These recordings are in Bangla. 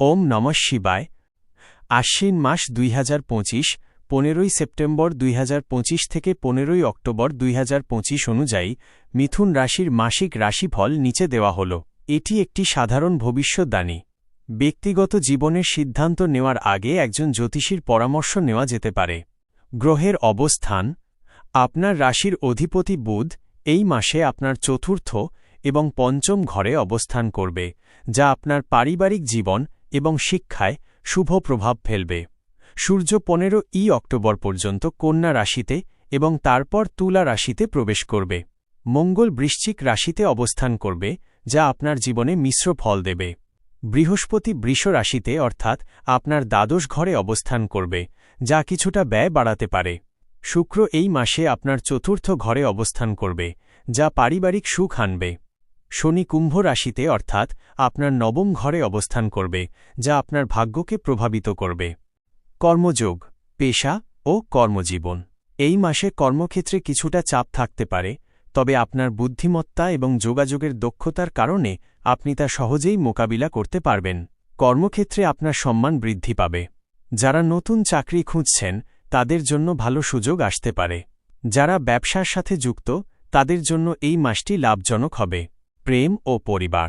ওম নমঃ শিবায়। আশ্বিন মাস দুই হাজার পঁচিশ, পনেরোই সেপ্টেম্বর দুই হাজার পঁচিশ থেকে পনেরোই অক্টোবর দুই হাজার পঁচিশ অনুযায়ী মিথুন রাশির মাসিক রাশিফল নিচে দেওয়া হল। এটি একটি সাধারণ ভবিষ্যদ্বাণী। ব্যক্তিগত জীবনের সিদ্ধান্ত নেওয়ার আগে একজন জ্যোতিষীর পরামর্শ নেওয়া যেতে পারে। গ্রহের অবস্থান, আপনার রাশির অধিপতি বুধ এই মাসে আপনার চতুর্থ এবং পঞ্চম ঘরে অবস্থান করবে, যা আপনার পারিবারিক জীবন এবং শিক্ষায় শুভ প্রভাব ফেলবে। সূর্য পনেরো ই অক্টোবর পর্যন্ত কন্যা রাশিতে এবং তারপর তুলা রাশিতে প্রবেশ করবে। মঙ্গল বৃশ্চিক রাশিতে অবস্থান করবে, যা আপনার জীবনে মিশ্র ফল দেবে। বৃহস্পতি বৃষ রাশিতে অর্থাৎ আপনার দ্বাদশ ঘরে অবস্থান করবে, যা কিছুটা ব্যয় বাড়াতে পারে। শুক্র এই মাসে আপনার চতুর্থ ঘরে অবস্থান করবে, যা পারিবারিক সুখ আনবে। শনি কুম্ভ রাশিতে অর্থাৎ আপনার নবম ঘরে অবস্থান করবে, যা আপনার ভাগ্যকে প্রভাবিত করবে। কর্মযোগ, পেশা ও কর্মজীবন। এই মাসে কর্মক্ষেত্রে কিছুটা চাপ থাকতে পারে, তবে আপনার বুদ্ধিমত্তা এবং যোগাযোগের দক্ষতার কারণে আপনি তা সহজেই মোকাবিলা করতে পারবেন। কর্মক্ষেত্রে আপনার সম্মান বৃদ্ধি পাবে। যারা নতুন চাকরি খুঁজছেন, তাদের জন্য ভালো সুযোগ আসতে পারে। যারা ব্যবসার সাথে যুক্ত, তাদের জন্য এই মাসটি লাভজনক হবে। প্রেম ও পরিবার।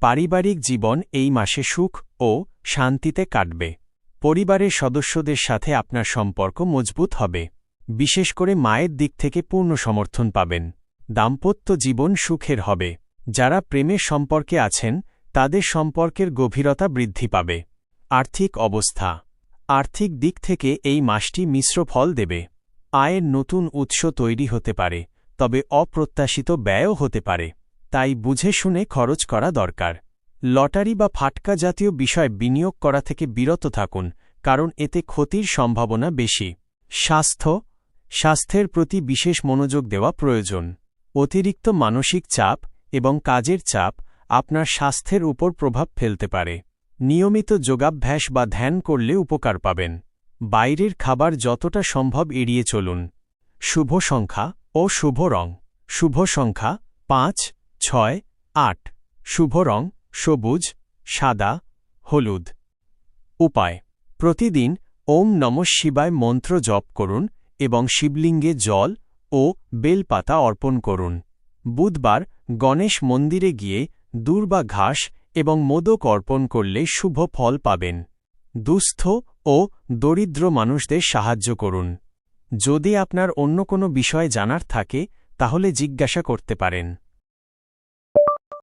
পারিবারিক জীবন এই মাসে সুখ ও শান্তিতে কাটবে। পরিবারের সদস্যদের সাথে আপনার সম্পর্ক মজবুত হবে। বিশেষ করে মায়ের দিক থেকে পূর্ণ সমর্থন পাবেন। দাম্পত্য জীবন সুখের হবে। যারা প্রেমের সম্পর্কে আছেন, তাদের সম্পর্কের গভীরতা বৃদ্ধি পাবে। আর্থিক অবস্থা। আর্থিক দিক থেকে এই মাসটি মিশ্র ফল দেবে। আয়ের নতুন উৎস তৈরি হতে পারে, তবে অপ্রত্যাশিত ব্যয়ও হতে পারে। তাই বুঝে শুনে খরচ করা দরকার। লটারি বা ফাটকা জাতীয় বিষয় বিনিয়োগ করা থেকে বিরত থাকুন, কারণ এতে ক্ষতির সম্ভাবনা বেশি। স্বাস্থ্য, স্বাস্থ্যের প্রতি বিশেষ মনোযোগ দেওয়া প্রয়োজন। অতিরিক্ত মানসিক চাপ এবং কাজের চাপ আপনার স্বাস্থ্যের উপর প্রভাব ফেলতে পারে। নিয়মিত যোগাভ্যাস বা ধ্যান করলে উপকার পাবেন। বাইরের খাবার যতটা সম্ভব এড়িয়ে চলুন। শুভ সংখ্যা ও শুভ রং। শুভ সংখ্যা পাঁচ ছয়, আট, শুভ রং, সবুজ, সাদা, হলুদ। উপায়, প্রতিদিন ওম নম শিবায় মন্ত্র জপ করুন এবং শিবলিঙ্গে জল ও বেলপাতা অর্পণ করুন। বুধবার গণেশ মন্দিরে গিয়ে দূর বা ঘাস এবং মোদক অর্পণ করলে শুভ ফল পাবেন। দুস্থ ও দরিদ্র মানুষদের সাহায্য করুন। যদি আপনার অন্য কোনো বিষয় জানার থাকে, তাহলে জিজ্ঞাসা করতে পারেন।